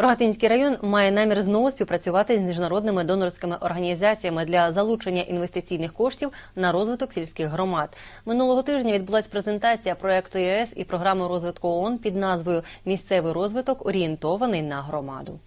Рогатинський район має намір знову співпрацювати з міжнародними донорськими організаціями для залучення інвестиційних коштів на розвиток сільських громад. Минулого тижня відбулася презентація проекту ЄС і програми розвитку ООН під назвою Місцевий розвиток орієнтований на громаду.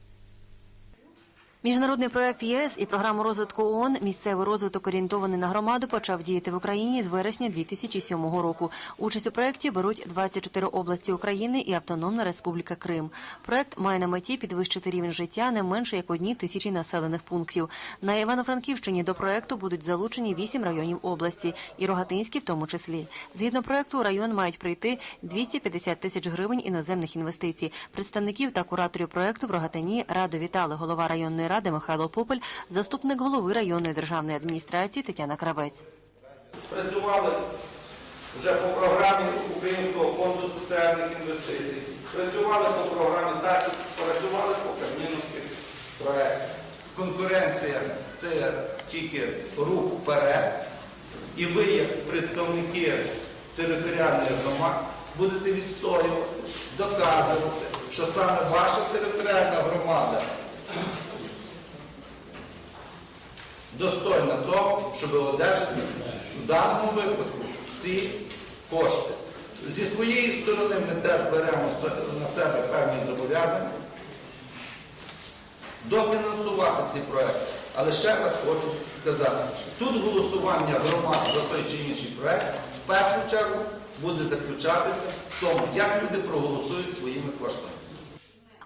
Міжнародний проект ЄС і програму розвитку ООН «Місцевий розвиток орієнтований на громаду почав діяти в Україні з вересня 2007 року. Участь у проєкті беруть 24 області України і Автономна Республіка Крим. Проект має на меті підвищити рівень життя не менше як одній тисячі населених пунктів. На Івано-Франківщині до проекту будуть залучені 8 районів області, і Рогатинський в тому числі. Згідно проекту, район мають прийти 250 тисяч гривень іноземних інвестицій. Представників та кураторів проекту в Рогатині раду вітали голова районної ради Михайло Попель, заступник голови районної державної адміністрації Тетяна Кравець. Працювали вже по програмі Українського фонду соціальних інвестицій, працювали по програмі ТАСІ, працювали по Кабміновських проєктах. Конкуренція це тільки рух вперед. І ви, як представники територіальних громад, будете відстоювати, доказувати, що саме ваша територіальна громада достойна того, щоб одержати в даному випадку ці кошти. Зі своєї сторони ми теж беремо на себе певні зобов'язання дофінансувати ці проекти. Але ще раз хочу сказати, тут голосування громад за той чи інший проект в першу чергу буде заключатися в тому, як люди проголосують своїми коштами.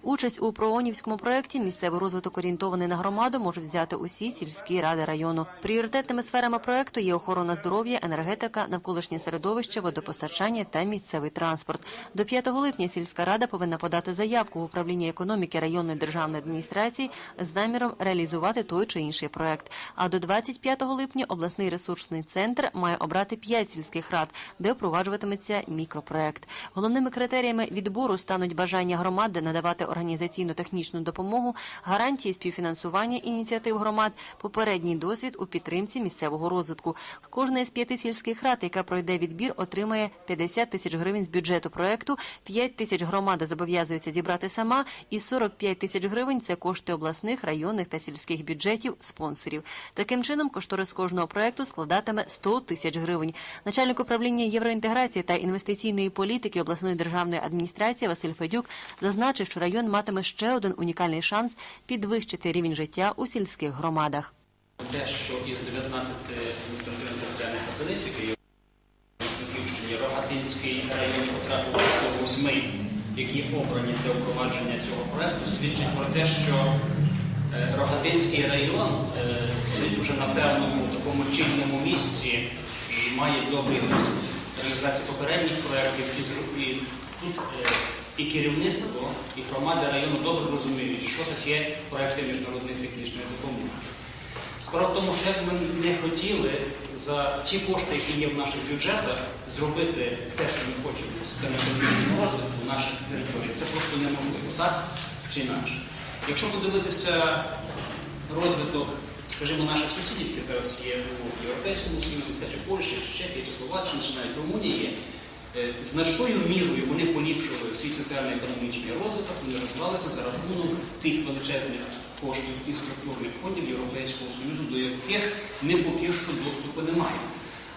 Участь у проонівському проєкті місцевий розвиток орієнтований на громаду можуть взяти усі сільські ради району. Пріоритетними сферами проєкту є охорона здоров'я, енергетика, навколишнє середовище, водопостачання та місцевий транспорт. До 5 липня сільська рада повинна подати заявку в управління економіки районної державної адміністрації з наміром реалізувати той чи інший проєкт. А до 25 липня обласний ресурсний центр має обрати 5 сільських рад, де впроваджуватиметься мікропроєкт. Головними критеріями відбору стануть бажання громади надавати організаційно-технічну допомогу, гарантії співфінансування ініціатив громад, попередній досвід у підтримці місцевого розвитку. Кожна із п'яти сільських рад, яка пройде відбір, отримає 50 тисяч гривень з бюджету проекту, 5 тисяч громада зобов'язується зібрати сама, і 45 тисяч гривень це кошти обласних, районних та сільських бюджетів спонсорів. Таким чином, кошторис кожного проекту складатиме 100 тисяч гривень. Начальник управління євроінтеграції та інвестиційної політики обласної державної адміністрації Василь Федюк зазначив, що район матиме ще один унікальний шанс підвищити рівень життя у сільських громадах. Те, що із 19 адміністративно-територіальних одиниць, які Київщині, Рогатинський район потрапив до восьми, які обрані для впровадження цього проекту, свідчить про те, що е, Рогатинський район е, стоїть уже на певному такому чільному місці і має досвід реалізації попередніх проєктів. І тут е, і керівництво, і громади району добре розуміють, що таке проекти міжнародної технічної допомоги. Справа в тому, що як ми не хотіли за ті кошти, які є в наших бюджетах, зробити те, що ми хочемо з цим економічним розвитку наших територіях, це просто неможливо, так чи інакше. Якщо подивитися розвиток, скажімо, наших сусідів, які зараз є в Європейському Союзі, це чи Польща, чи Чехія, чи Словаччина, чи навіть Румунія, е, значною мірою вони поліпшили свій соціально-економічний розвиток, вони розвивалися за рахунок тих величезних коштів із структурних фондів Європейського Союзу, до яких ми поки що доступу не маємо.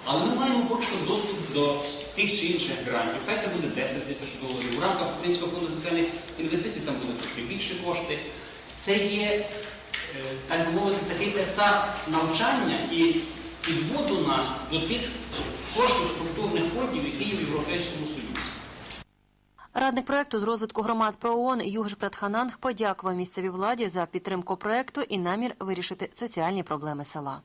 Але ми маємо поки що доступ до тих чи інших грантів. Хай це буде 10 тисяч доларів. В рамках Українського фонду соціальних інвестицій там буде трошки більше кошти. Це є, е, так би мовити, такий етап навчання і підводу нас до тих коштів структурних фондів, які є в Європейському Союзі. Радник проекту з розвитку громад про ООН Югш Пратхананг подякував місцевій владі за підтримку проекту і намір вирішити соціальні проблеми села.